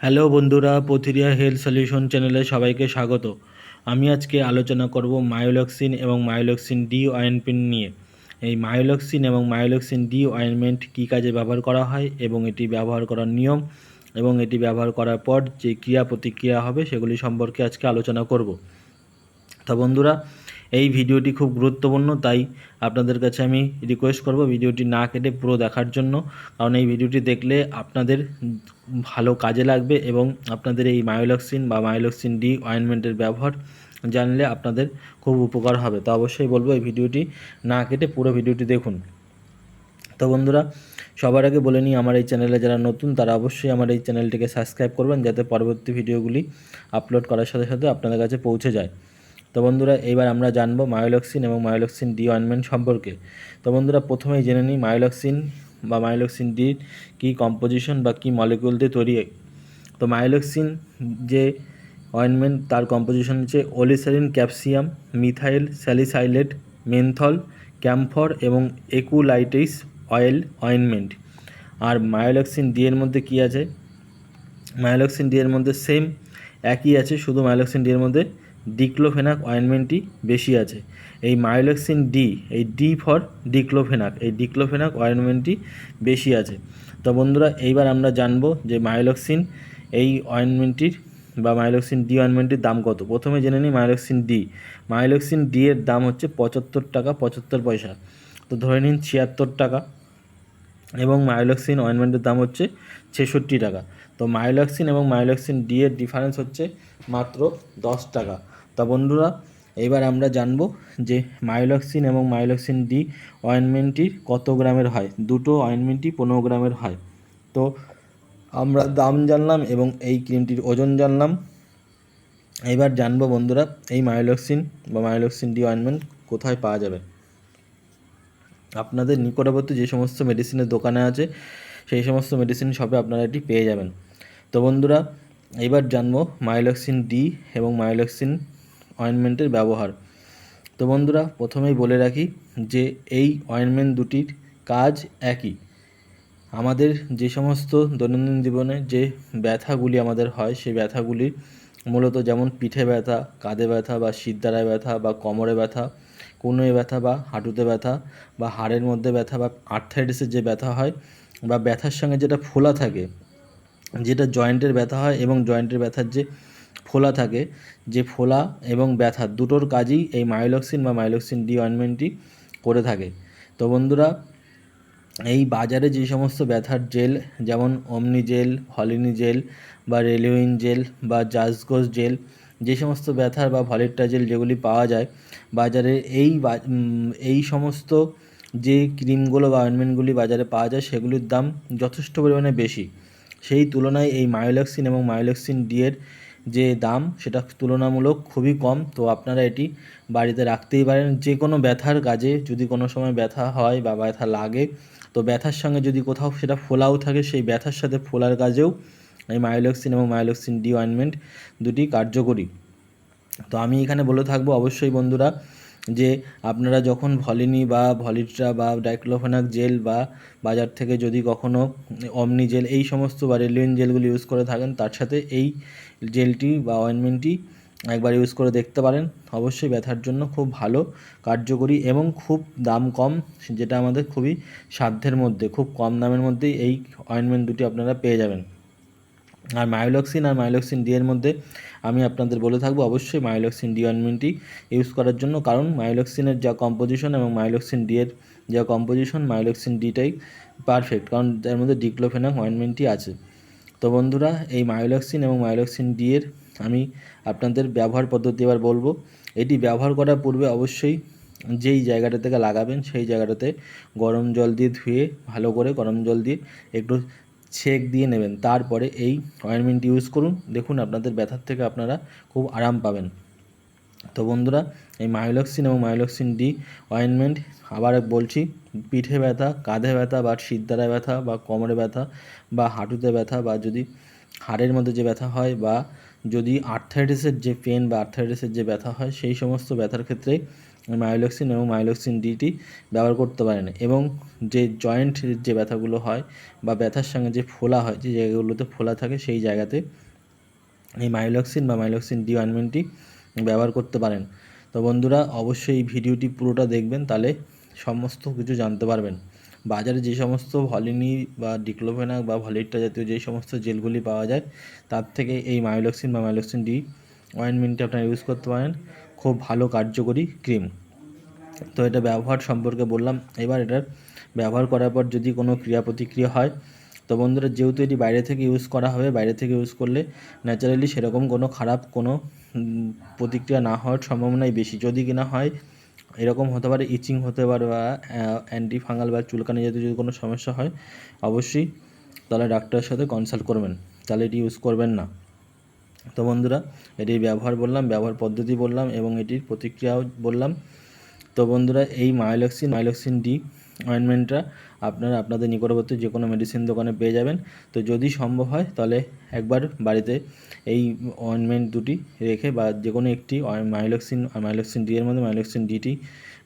Hello বন্ধুরা, পথিরিয়া health solution চ্যানেলে সবাইকে স্বাগত। আমি আজকে আলোচনা করব মায়োলক্সিন এবং মায়োলক্সিন ডি অয়েনমেন্ট নিয়ে। এই মায়োলক্সিন এবং মায়োলক্সিন ডি অয়েনমেন্ট কী কাজে ব্যবহার করা হয় এবং এটি ব্যবহার করার নিয়ম এবং এটি ব্যবহার করার পর যে ক্রিয়া প্রতিক্রিয়া হবে সেগুলি সম্পর্কে আজকে আলোচনা করব। তো বন্ধুরা এই ভিডিওটি খুব গুরুত্বপূর্ণ, তাই আপনাদের কাছে আমি রিকোয়েস্ট করব ভিডিওটি না কেটে পুরো দেখার জন্য। কারণ এই ভিডিওটি দেখলে আপনাদের ভালো কাজে লাগবে এবং আপনাদের এই মায়োলক্সিন বা মায়োলক্সিন ডি অয়েনমেন্টের ব্যবহার জানলে আপনাদের খুব উপকার হবে। তো অবশ্যই বলব, এই ভিডিওটি না কেটে পুরো ভিডিওটি দেখুন। তো বন্ধুরা, সবার আগে বলে নিই, আমার এই চ্যানেলে যারা নতুন, তারা অবশ্যই আমার এই চ্যানেলটিকে সাবস্ক্রাইব করবেন, যাতে পরবর্তী ভিডিওগুলি আপলোড করার সাথে সাথে আপনাদের কাছে পৌঁছে যায়। তো বন্ধুরা, এইবার আমরা জানব মায়োলক্সিন এবং মায়োলক্সিন ডি অয়েনমেন্ট সম্পর্কে। তো বন্ধুরা, প্রথমেই জেনে নিই মায়োলক্সিন বা মায়োলক্সিন ডি কী কম্পোজিশন বা কী মলিকুল দিয়ে তৈরি তো মায়োলক্সিন যে অয়েনমেন্ট, তার কম্পোজিশন হচ্ছে oleoresin capsicum, methyl, salicylate, menthol, camphor এবং একুলাইটিস অয়েল অয়েনমেন্ট। আর মায়োলক্সিন ডি এর মধ্যে কী আছে? মায়োলক্সিন ডি এর মধ্যে সেম একই আছে, শুধু মায়োলক্সিন ডি এর মধ্যে ডিক্লোফেনাক অয়েনমেন্টটি বেশি আছে। এই মায়োলক্সিন ডি, এই ডি ফর ডিক্লোফেনাক, এই ডিক্লোফেনাক অয়েনমেন্টটি বেশি আছে। তো বন্ধুরা, এইবার আমরা জানব যে মায়োলক্সিন এই অয়েনমেন্টটির বা মায়োলক্সিন ডি অয়েনমেন্টটির দাম কত। প্রথমে জেনে নিই মায়োলক্সিন ডি। মায়োলক্সিন ডি এর দাম হচ্ছে পঁচাত্তর টাকা, পঁচাত্তর পয়সা। তো ধরে নিন ছিয়াত্তর টাকা এবং মায়োলক্সিন অয়েনমেন্টের দাম হচ্ছে ছেষট্টি টাকা। তো মায়োলক্সিন এবং মায়োলক্সিন ডি এর ডিফারেন্স হচ্ছে মাত্র দশ টাকা। তা বন্ধুরা, এবার আমরা জানব যে মায়োলক্সিন এবং মায়োলক্সিন ডি অয়েনমেন্টটি কত গ্রামের হয়? দুটো অয়েনমেন্টই পনেরো গ্রামের হয়। তো আমরা দাম জানলাম এবং এই ক্রিমটির ওজন জানলাম। এবার জানব বন্ধুরা, এই মায়োলক্সিন বা মায়োলক্সিন ডি অয়েনমেন্ট কোথায় পাওয়া যাবে? আপনাদের নিকটবর্তী যে সমস্ত মেডিসিনের দোকানে আছে, সেই সমস্ত মেডিসিন শপে আপনারা এটি পেয়ে যাবেন। তো বন্ধুরা, এবার জানব মাইলক্সিন ডি এবং মাইলক্সিন অয়েনমেন্টের ব্যবহার। তো বন্ধুরা, প্রথমেই বলে রাখি যে এই অয়েনমেন্ট দুটির কাজ একই। আমাদের যে সমস্ত দৈনন্দিন জীবনে যে ব্যথাগুলি আমাদের হয়, সেই ব্যথাগুলি মূলত যেমন পিঠে ব্যথা, কাঁধে ব্যথা বা শিরদাঁড়ায় ব্যথা বা কোমরে ব্যথা কোনোয় ব্যথা বা হাঁটুতে ব্যথা বা হাড়ের মধ্যে ব্যথা বা আর্থাইটিসের যে ব্যথা হয় বা ব্যথার সঙ্গে যেটা ফোলা থাকে, যেটা জয়েন্টের ব্যথা হয় এবং জয়েন্টের ব্যথার যে ফোলা থাকে, যে ফোলা এবং ব্যথা দুটোর কাজই এই মাইলক্সিন বা মাইলক্সিন ডি অয়েনমেন্টটি করে থাকে। তো বন্ধুরা, এই বাজারে যে সমস্ত ব্যথার জেল, যেমন অমনি জেল, হলিনি জেল বা রেলিউইন জেল বা জাজগোস জেল, যে সমস্ত ব্যথার বা ভলিট্টা জেল যেগুলি পাওয়া যায়, বাজারে এই এই সমস্ত যে ক্রিমগুলো বা অয়েনমেন্টগুলি বাজারে পাওয়া যায়, সেগুলির দাম যথেষ্ট পরিমাণে বেশি। সেই তুলনায় এই মায়োলক্সিন এবং মায়োলক্সিন ডি এর যে দাম সেটা তুলনামূলক খুবই কম। তো আপনারা এটি বাড়িতে রাখতেই পারেন। যে কোনো ব্যথার কাজে যদি কোনো সময় ব্যথা হয় বা ব্যথা লাগে, তো ব্যথার সঙ্গে যদি কোথাও সেটা ফোলাও থাকে, সেই ব্যথার সাথে ফোলার কাজেও এই মায়োলক্সিন এবং মায়োলক্সিন ডি অয়েনমেন্ট দুটি কার্যকরী। তো আমি এখানে বলে থাকব, অবশ্যই বন্ধুরা যে আপনারা যখন ভলিনি বা ভলিট্রা বা ডাইক্লোফেনাক জেল বা বাজার থেকে যদি কখনও অমনি জেল, এই সমস্ত বা রেলিউন জেলগুলি ইউজ করে থাকেন, তার সাথে এই জেলটি বা অয়েনমেন্টটি একবার ইউজ করে দেখতে পারেন। অবশ্যই ব্যথার জন্য খুব ভালো, কার্যকরী এবং খুব দাম কম, যেটা আমাদের খুবই সাধ্যের মধ্যে, খুব কম দামের মধ্যেই এই অয়েনমেন্ট দুটি আপনারা পেয়ে যাবেন। আর মায়োলক্সিন আর মায়োলক্সিন ডি এর মধ্যে আমি আপনাদের বলে থাকব অবশ্যই মায়োলক্সিন ডি অয়েনমেন্টটি ইউজ করার জন্য। কারণ মায়োলক্সিনের যা কম্পোজিশন এবং মায়োলক্সিন ডি এর যা কম্পোজিশন মায়োলক্সিন ডিটাই পারফেক্ট কারণ এর মধ্যে ডিক্লোফেনাক অয়েনমেন্টটি আছে। তো বন্ধুরা, এই মায়োলক্সিন এবং মায়োলক্সিন ডি এর আমি আপনাদের ব্যবহার পদ্ধতি এবার বলব। এটি ব্যবহার করার পূর্বে অবশ্যই যেই জায়গাটা থেকে লাগাবেন সেই জায়গাটাতে গরম জল দিয়ে ধুয়ে, ভালো করে গরম জল দিয়ে একটু ছেঁক দিয়ে নেবেন। তারপরে এই অয়েনমেন্ট ইউজ করুন। দেখুন আপনাদের ব্যথার থেকে আপনারা খুব আরাম পাবেন। তো বন্ধুরা, এই মায়োলক্সিন এবং মায়োলক্সিন ডি অয়েনমেন্ট আবার বলছি, পিঠে ব্যথা, কাঁধে ব্যথা বা শিরদাঁড়ায় ব্যথা বা কোমরে ব্যথা বা হাঁটুতে ব্যথা বা যদি হাড়ের মধ্যে যে ব্যথা হয় বা যদি আর্থাইটিসের যে পেন বা আর্থাইটিসের যে ব্যথা হয়, সেই সমস্ত ব্যথার ক্ষেত্রে মায়োলক্সিন এবং মায়োলক্সিন ডিটি ব্যবহার করতে পারেন এবং যে জয়েন্ট যে ব্যথাগুলো হয় বা ব্যথার সঙ্গে যে ফোলা হয়, যে জায়গাগুলোতে ফোলা থাকে, সেই জায়গাতে এই মাইলক্সিন বা মাইলক্সিন ডি অয়েনমেন্টটি ব্যবহার করতে পারেন। তো বন্ধুরা, অবশ্যই এই ভিডিওটি পুরোটা দেখবেন, তাহলে সমস্ত কিছু জানতে পারবেন। বাজারে যে সমস্ত ভলিনি বা ডিক্লোফেনাক বা ভলিট্টা জাতীয় যে সমস্ত জেলগুলি পাওয়া যায়, তার থেকে এই মাইলক্সিন বা মাইলক্সিন ডি অয়েনমেন্টটি আপনারা ইউজ করতে পারেন। খুব ভালো কার্যকরী ক্রিম তো এটা ব্যবহার সম্পর্কে বললাম। এবার এটার ব্যবহার করার পর যদি কোনো ক্রিয়া প্রতিক্রিয়া হয়, তো বন্ধুরা যেহেতু এটি বাইরে থেকে ইউজ করা হবে, বাইরে থেকে ইউজ করলে ন্যাচারালি সেরকম কোনো খারাপ কোনো প্রতিক্রিয়া না হওয়ার সম্ভাবনাই বেশি। যদি কিনা হয়, এরকম হতে পারে ইচিং হতে পারে বা অ্যান্টি ফাঙ্গাল বা চুলকানি জাতীয় যদি কোনো সমস্যা হয়, অবশ্যই তাহলে ডাক্তারের সাথে কনসাল্ট করবেন। তাহলে এটি ইউজ করবেন না। তো বন্ধুরা, এটির ব্যবহার বললাম, ব্যবহার পদ্ধতি বললাম এবং এটির প্রতিক্রিয়াও বললাম। তো বন্ধুরা, এই মায়োলক্সিন মাইলক্সিন ডি অয়েনমেন্টটা আপনারা আপনাদের নিকটবর্তী যে কোনো মেডিসিন দোকানে পেয়ে যাবেন। তো যদি সম্ভব হয়, তাহলে একবার বাড়িতে এই অয়েনমেন্ট দুটি রেখে বা যে কোনো একটি মাইলক্সিন মাইলক্সিন ডি এর মধ্যে মাইলক্সিন ডিটি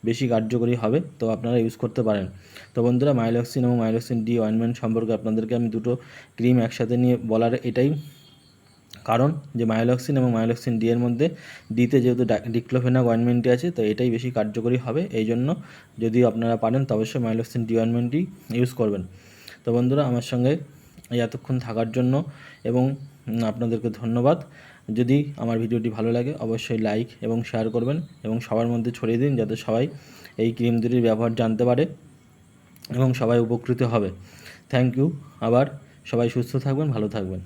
বেশি কার্যকরী হবে, তো আপনারা ইউজ করতে পারেন। তো বন্ধুরা মাইলক্সিন এবং মাইলক্সিন ডি অয়েনমেন্ট সম্পর্কে আপনাদেরকে আমি দুটো ক্রিম একসাথে নিয়ে বলার এটাই কারণ যে মায়োলক্সিন এবং মায়োলক্সিন ডি এর মধ্যে ডিতে যেহেতু ডিক্লোফেনাক অয়েনমেন্টটি আছে, তো এটাই বেশি কার্যকরী হবে। এই জন্য যদি আপনারা পারেন, তো অবশ্যই মায়োলক্সিন ডি অয়েনমেন্টটি ইউজ করবেন। তো বন্ধুরা, আমার সঙ্গে এতক্ষণ থাকার জন্য এবং আপনাদেরকে ধন্যবাদ। যদি আমার ভিডিওটি ভালো লাগে, অবশ্যই লাইক এবং শেয়ার করবেন এবং সবার মধ্যে ছড়িয়ে দিন, যাতে সবাই এই ক্রিম দুটির ব্যবহার জানতে পারে এবং সবাই উপকৃত হবে। Thank you. আবার সবাই সুস্থ থাকবেন, ভালো থাকবেন।